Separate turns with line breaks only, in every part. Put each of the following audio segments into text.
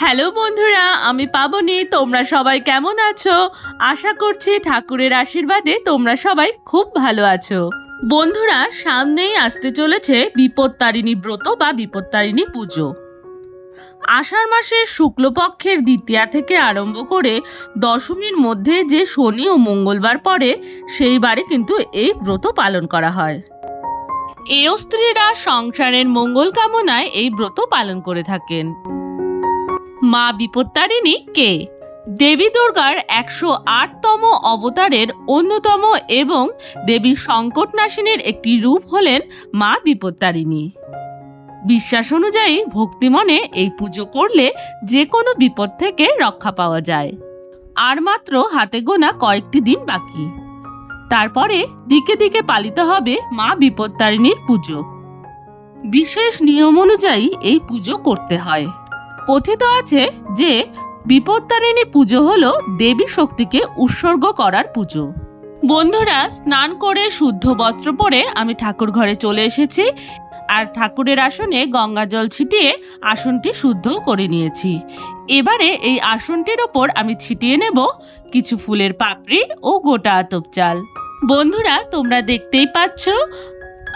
Hello বন্ধুরা, আমি পাবনি, তোমরা সবাই কেমন আছো? আশা করছি ঠাকুরের আশীর্বাদে তোমরা সবাই খুব ভালো আছো। বন্ধুরা, সামনেই আসতে চলেছে বিপত্তারিণী ব্রত বা বিপত্তারিণী পুজো। আষাঢ় মাসের শুক্লপক্ষের দ্বিতীয়া থেকে আরম্ভ করে দশমীর মধ্যে যে শনি ও মঙ্গলবার পড়ে, সেই বারে কিন্তু এই ব্রত পালন করা হয়। এও স্ত্রীরা সংসারের মঙ্গল কামনায় এই ব্রত পালন করে থাকেন। মা বিপত্তারিণী কে? দেবী দুর্গার একশো আটতম অবতারের অন্যতম এবং দেবী সংকটনাশিনীর একটি রূপ হলেন মা বিপত্তারিণী। বিশ্বাস অনুযায়ী ভক্তিমনে এই পুজো করলে যে কোনো বিপদ থেকে রক্ষা পাওয়া যায়। আর মাত্র হাতে গোনা কয়েকটি দিন বাকি। তারপরে দিকে দিকে পালিত হবে মা বিপত্তারিণীর পুজো। বিশেষ নিয়ম অনুযায়ী এই পুজো করতে হয়। কথিত আছে যে বিপত্তারিণী পুজো হলো দেবী শক্তিকে উৎসর্গ করার পুজো। বন্ধুরা, স্নান করে শুদ্ধ বস্ত্র পরে আমি ঠাকুর ঘরে চলে এসেছি আর ঠাকুরের আসনে গঙ্গা জল ছিটিয়ে আসনটি শুদ্ধ করে নিয়েছি। এবারে এই আসনটির ওপর আমি ছিটিয়ে নেব কিছু ফুলের পাপড়ি ও গোটা আতপ চাল। বন্ধুরা, তোমরা দেখতেই পাচ্ছ,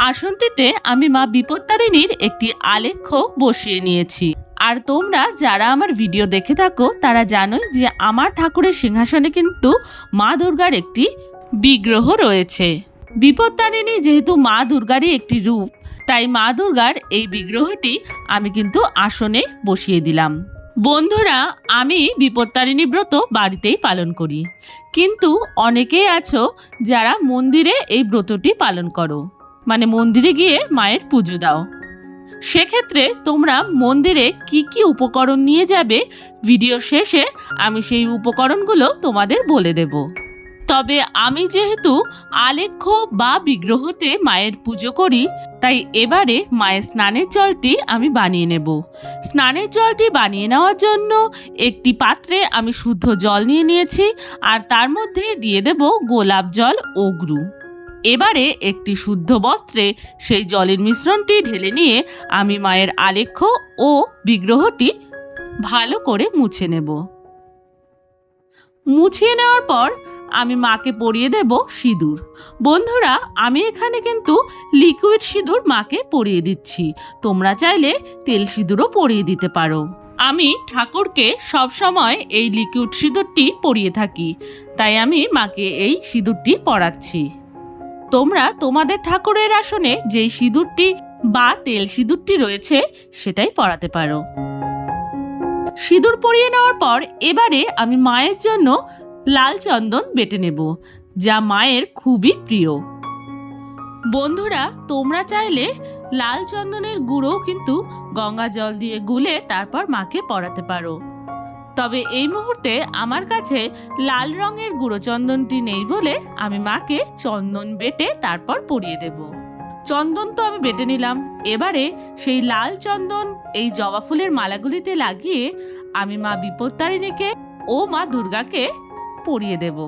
আসনটিতে আমি মা বিপত্তারিণীর একটি আলেখ্য বসিয়ে নিয়েছি। আর তোমরা যারা আমার ভিডিও দেখে থাকো, তারা জানোই যে আমার ঠাকুরের সিংহাসনে কিন্তু মা দুর্গার একটি বিগ্রহ রয়েছে। বিপত্তারিণী যেহেতু মা দুর্গারই একটি রূপ, তাই মা দুর্গার এই বিগ্রহটি আমি কিন্তু আসনে বসিয়ে দিলাম। বন্ধুরা, আমি বিপত্তারিণী ব্রত বাড়িতেই পালন করি। কিন্তু অনেকেই আছো যারা মন্দিরে এই ব্রতটি পালন করো। মানে মন্দিরে গিয়ে মায়ের পুজো দাও। সেক্ষেত্রে তোমরা মন্দিরে কি কি উপকরণ নিয়ে যাবে ভিডিও শেষে আমি সেই উপকরণগুলো তোমাদের বলে দেব। তবে আমি যেহেতু আলেখ্য বা বিগ্রহতে মায়ের পুজো করি, তাই এবারে মায়ের স্নানের জলটি আমি বানিয়ে নেব। স্নানের জলটি বানিয়ে নেওয়ার জন্য একটি পাত্রে আমি শুদ্ধ জল নিয়ে নিয়েছি, আর তার মধ্যে দিয়ে দেব গোলাপ জল, অগ্রু। এবারে একটি শুদ্ধ বস্ত্রে সেই জলের মিশ্রণটি ঢেলে নিয়ে আমি মায়ের আলেখ্য ও বিগ্রহটি ভালো করে মুছে নেব। মুছিয়ে নেওয়ার পর আমি মাকে পরিয়ে দেব সিঁদুর। বন্ধুরা, আমি এখানে কিন্তু লিকুইড সিঁদুর মাকে পরিয়ে দিচ্ছি। তোমরা চাইলে তেল সিঁদুরও পরিয়ে দিতে পারো। আমি ঠাকুরকে সবসময় এই লিকুইড সিঁদুরটি পরিয়ে থাকি। তাই আমি মাকে এই সিঁদুরটি পরাচ্ছি। তোমরা তোমাদের ঠাকুরের আসনে যেই সিঁদুরটি বা তেল সিঁদুরটি রয়েছে, সেটাই পরাতে পারো। সিঁদুর পরিয়ে নেওয়ার পর এবারে আমি মায়ের জন্য লাল চন্দন বেটে নেব, যা মায়ের খুবই প্রিয়। বন্ধুরা, তোমরা চাইলে লাল চন্দনের গুঁড়ো কিন্তু গঙ্গা জল দিয়ে গুলে তারপর মাকে পরাতে পারো। তবে এই মুহূর্তে আমার কাছে লাল রঙের গুঁড়ো চন্দনটি নেই বলে আমি মাকে চন্দন বেটে তারপর পরিয়ে দেব। চন্দন তো আমি বেটে নিলাম। এবারে সেই লাল চন্দন এই জবা ফুলের মালাগুলিতে লাগিয়ে আমি মা বিপত্তারিণীকে ও মা দুর্গাকে পরিয়ে দেব।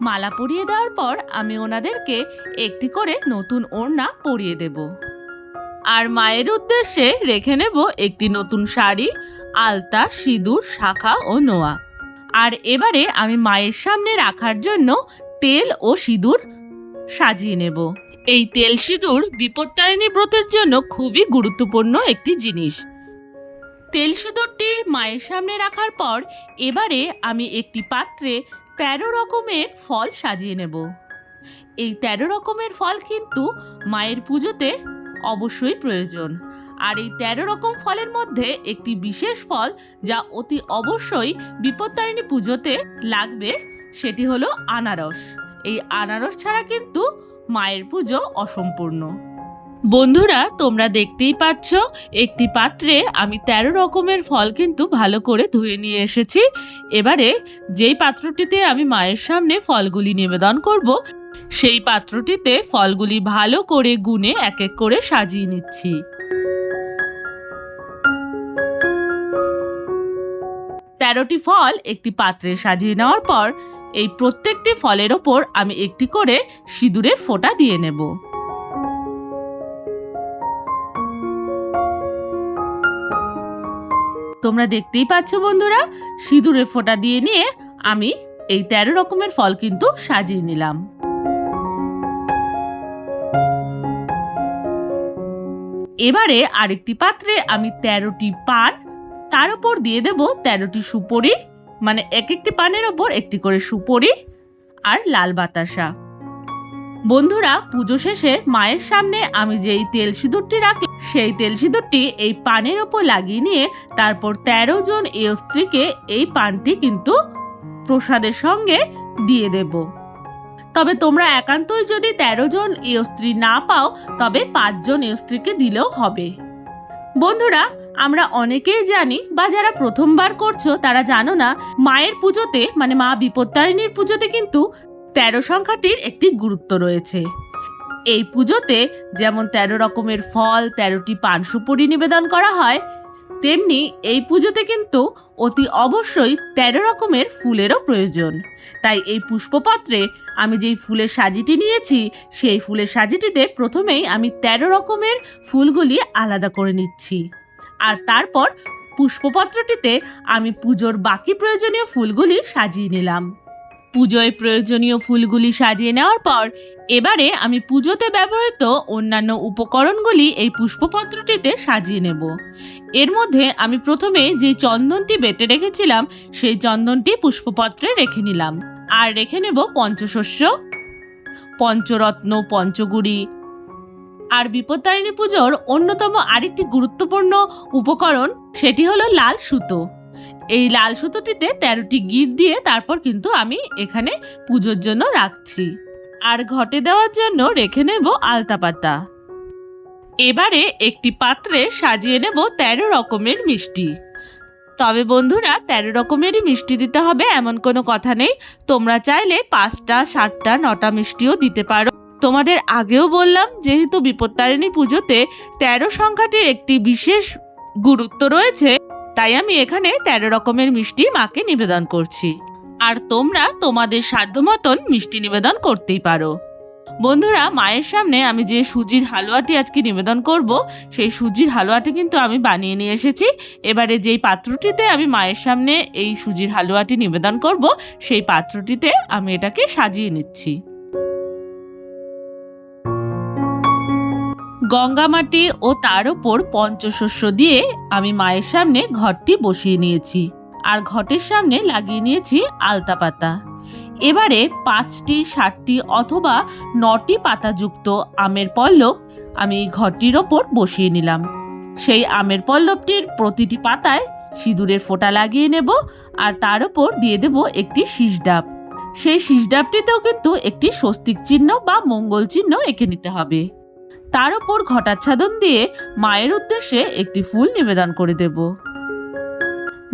মালা পরিয়ে দেওয়ার পর আমি ওনাদেরকে একটি করে নতুন ওড়না পরিয়ে দেব। আর মায়ের উদ্দেশ্যে রেখে নেব একটি নতুন শাড়ি, আলতা, সিঁদুর, শাখা ও নোয়া। আর এবারে আমি মায়ের সামনে রাখার জন্য তেল ও সিঁদুর সাজিয়ে নেব। এই তেল সিঁদুর বিপত্তারিণী ব্রতের জন্য খুবই গুরুত্বপূর্ণ একটি জিনিস। তেল সিঁদুরটি মায়ের সামনে রাখার পর এবারে আমি একটি পাত্রে তেরো রকমের ফল সাজিয়ে নেব। এই তেরো রকমের ফল কিন্তু মায়ের পুজোতে অবশ্যই প্রয়োজন। আর এই তেরো রকম ফলের মধ্যে একটি বিশেষ ফল যা অতি অবশ্যই বিপত্তারিণী পুজোতে লাগবে, সেটি হলো আনারস। এই আনারস ছাড়া কিন্তু মায়ের পুজো অসম্পূর্ণ। বন্ধুরা, তোমরা দেখতেই পাচ্ছ, একটি পাত্রে আমি তেরো রকমের ফল কিন্তু ভালো করে ধুয়ে নিয়ে এসেছি। এবারে যেই পাত্রটিতে আমি মায়ের সামনে ফলগুলি নিবেদন করব সেই পাত্রটিতে ফলগুলি ভালো করে গুনে এক এক করে সাজিয়ে নিচ্ছি। তেরোটি ফল একটি পাত্রে সাজিয়ে নেওয়ার পর এই প্রত্যেকটি ফলের ওপর আমি একটি করে সিঁদুরের ফোঁটা দিয়ে নেব। তোমরা দেখতেই পাচ্ছ বন্ধুরা, সিঁদুরের ফোঁটা দিয়ে নিয়ে আমি এই তেরো রকমের ফল কিন্তু সাজিয়ে নিলাম। এবারে আরেকটি পাত্রে আমি তেরোটি পান, তার উপর দিয়ে দেব তেরোটি সুপরি মানে এক একটি পানের ওপর একটি করে সুপরি আর লাল বাতাসা। বন্ধুরা, পুজো শেষে মায়ের সামনে আমি যেই তেল সিঁদুরটি রাখি, সেই তেল সিঁদুরটি এই পানের ওপর লাগিয়ে নিয়ে তারপর তেরো জন এই স্ত্রীকে এই পানটি কিন্তু প্রসাদের সঙ্গে দিয়ে দেব। তবে তোমরা একান্তই যদি তেরো জন স্ত্রী না পাও, তবে পাঁচজন স্ত্রীকে দিলেও হবে। বন্ধুরা, আমরা অনেকেই জানি বা যারা প্রথমবার করছ, তারা জানো না, মায়ের পুজোতে মানে মা বিপত্তারিণীর পুজোতে কিন্তু তেরো সংখ্যাটির একটি গুরুত্ব রয়েছে। এই পুজোতে যেমন তেরো রকমের ফল, তেরোটি পান সুপুরি নিবেদন করা হয়, তেমনি এই পুজোতে কিন্তু অতি অবশ্যই তেরো রকমের ফুলেরও প্রয়োজন। তাই এই পুষ্পপত্রে আমি যেই ফুলের সাজিটি নিয়েছি, সেই ফুলের সাজিটিতে প্রথমেই আমি তেরো রকমের ফুলগুলি আলাদা করে নিচ্ছি। আর তারপর পুষ্পপত্রটিতে আমি পুজোর বাকি প্রয়োজনীয় ফুলগুলি সাজিয়ে নিলাম। পুজোয় প্রয়োজনীয় ফুলগুলি সাজিয়ে নেওয়ার পর, এবারে আমি পুজোতে ব্যবহৃত অন্যান্য উপকরণগুলি এই পুষ্পপত্রটিতে সাজিয়ে নেব। এর মধ্যে আমি প্রথমে যে চন্দনটি বেটে রেখেছিলাম, সেই চন্দনটি পুষ্পপত্রে রেখে নিলাম। আর রেখে নেব পঞ্চশস্য, পঞ্চরত্ন, পঞ্চগুড়ি। আর বিপত্তারিণী পুজোর অন্যতম আরেকটি গুরুত্বপূর্ণ উপকরণ, সেটি হলো লাল সুতো। এই লাল সুতোটিতে তেরোটি গিট দিয়ে তারপর কিন্তু আমি এখানে পুজোর জন্য রাখছি। আর ঘটে দেওয়ার জন্য রেখে নেব আলতা পাতা। এবারে একটি পাত্রে সাজিয়ে নেব তেরো রকমের মিষ্টি। তবে বন্ধুরা, তেরো রকমেরই মিষ্টি দিতে হবে, এমন কোনো কথা নেই। তোমরা চাইলে পাঁচটা, সাতটা, নটা মিষ্টিও দিতে পারো। তোমাদের আগেও বললাম, যেহেতু বিপত্তারিণী পুজোতে তেরো সংখ্যাটির একটি বিশেষ গুরুত্ব রয়েছে তাই আমি এখানে তেরো রকমের মিষ্টি মাকে নিবেদন করছি। আর তোমরা তোমাদের সাধ্য মতন মিষ্টি নিবেদন করতেই পারো। বন্ধুরা, মায়ের সামনে আমি যে সুজির হালুয়াটি আজকে নিবেদন করব, সেই সুজির হালুয়াটি কিন্তু আমি বানিয়ে নিয়ে এসেছি। এবারে যেই পাত্রটিতে আমি মায়ের সামনে এই সুজির হালুয়াটি নিবেদন করব, সেই পাত্রটিতে আমি এটাকে সাজিয়ে নিচ্ছি। গঙ্গামাটি ও তার ওপর পঞ্চশস্য দিয়ে আমি মায়ের সামনে ঘরটি বসিয়ে নিয়েছি। আর ঘটের সামনে লাগিয়ে নিয়েছি আলতা পাতা। এবারে পাঁচটি, সাতটি অথবা নটি পাতাযুক্ত আমের পল্লব আমি ঘরটির ওপর বসিয়ে নিলাম। সেই আমের পল্লবটির প্রতিটি পাতায় সিঁদুরের ফোঁটা লাগিয়ে নেব আর তার ওপর দিয়ে দেব একটি শীষডাব সেই শীষডাবটিতেও কিন্তু একটি স্বস্তিক চিহ্ন বা মঙ্গল চিহ্ন এঁকে নিতে হবে। তার ওপর ঘটাচ্ছাদন দিয়ে মায়ের উদ্দেশ্যে একটি ফুল নিবেদন করে দেব।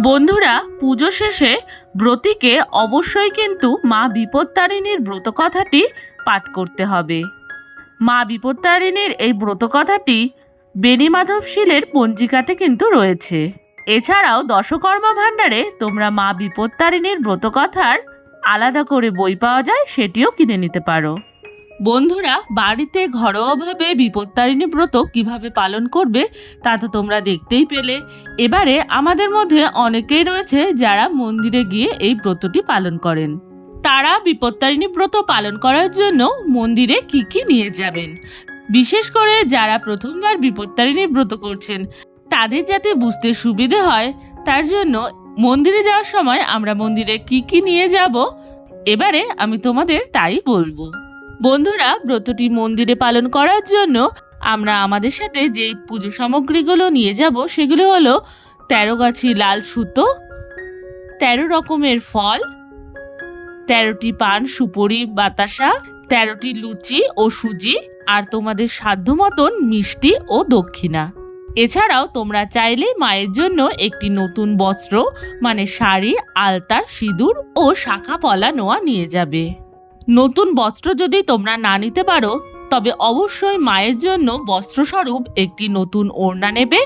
বন্ধুরা, পুজো শেষে ব্রতীকে অবশ্যই কিন্তু মা বিপত্তারিণীর ব্রত কথাটি পাঠ করতে হবে। মা বিপত্তারিণীর এই ব্রত কথাটি বেণীমাধব শীলের পঞ্জিকাতে কিন্তু রয়েছে। এছাড়াও দশকর্মা ভাণ্ডারে তোমরা মা বিপত্তারিণীর ব্রত কথার আলাদা করে বই পাওয়া যায়, সেটিও কিনে নিতে পারো। বন্ধুরা, বাড়িতে ঘরোয়াভাবে বিপত্তারিণী ব্রত কীভাবে পালন করবে, তা তো তোমরা দেখতেই পেলে। এবারে আমাদের মধ্যে অনেকেই রয়েছে যারা মন্দিরে গিয়ে এই ব্রতটি পালন করেন। তারা বিপত্তারিণী ব্রত পালন করার জন্য মন্দিরে কি কি নিয়ে যাবেন? বিশেষ করে যারা প্রথমবার বিপত্তারিণী ব্রত করছেন, তাদের যাতে বুঝতে সুবিধে হয়, তার জন্য মন্দিরে যাওয়ার সময় আমরা মন্দিরে কি কি নিয়ে যাব? এবারে আমি তোমাদের তাই বলব। বন্ধুরা, ব্রতটি মন্দিরে পালন করার জন্য আমরা আমাদের সাথে যেই পুজো সামগ্রীগুলো নিয়ে যাব, সেগুলো হলো তেরো গাছি লাল সুতো, তেরো রকমের ফল, তেরোটি পান সুপরি বাতাসা, তেরোটি লুচি ও সুজি, আর তোমাদের সাধ্য মতন মিষ্টি ও দক্ষিণা। এছাড়াও তোমরা চাইলে মায়ের জন্য একটি নতুন বস্ত্র মানে শাড়ি, আলতা, সিঁদুর ও শাখা পলা নোয়া নিয়ে যাবে। নতুন বস্ত্র যদি তোমরা না নিতে পারো, তবে অবশ্যই মায়ের জন্য বস্ত্রস্বরূপ একটি নতুন ওড়না নেবে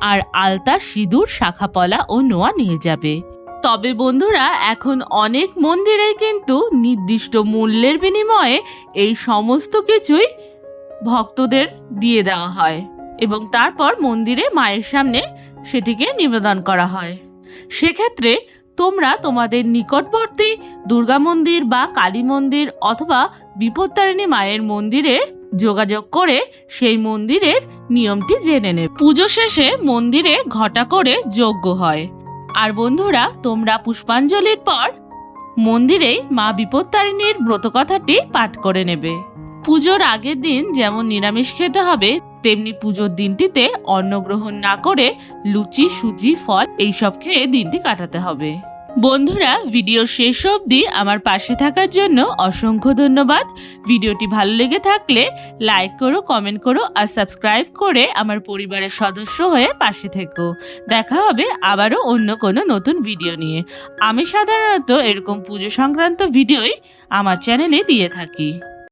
আর আলতা, সিঁদুর, শাখাপলা ও নোয়া নিয়ে যাবে। তবে বন্ধুরা, এখন অনেক মন্দিরেই কিন্তু নির্দিষ্ট মূল্যের বিনিময়ে এই সমস্ত কিছুই ভক্তদের দিয়ে দেওয়া হয় এবং তারপর মন্দিরে মায়ের সামনে সেটিকে নিবেদন করা হয়। সেক্ষেত্রে তোমরা তোমাদের নিকটবর্তী দুর্গা মন্দির বা কালী মন্দির অথবা বিপত্তারিণী মায়ের মন্দিরে যোগাযোগ করে সেই মন্দিরের নিয়মটি জেনে নেবে। পুজো শেষে মন্দিরে ঘটা করে যজ্ঞ হয়। আর বন্ধুরা, তোমরা পুষ্পাঞ্জলির পর মন্দিরেই মা বিপত্তারিণীর ব্রতকথাটি পাঠ করে নেবে। পুজোর আগের দিন যেমন নিরামিষ খেতে হবে তেমনি পুজোর দিনটিতে অন্ন গ্রহণ না করে লুচি, সুজি, ফল এইসব খেয়ে দিনটি কাটাতে হবে। বন্ধুরা, ভিডিও শেষ অবধি আমার পাশে থাকার জন্য অসংখ্য ধন্যবাদ। ভিডিওটি ভালো লেগে থাকলে লাইক করো, কমেন্ট করো আর সাবস্ক্রাইব করে আমার পরিবারের সদস্য হয়ে পাশে থেকো। দেখা হবে আবারও অন্য কোনো নতুন ভিডিও নিয়ে। আমি সাধারণত এরকম পুজো সংক্রান্ত ভিডিওই আমার চ্যানেলে দিয়ে থাকি।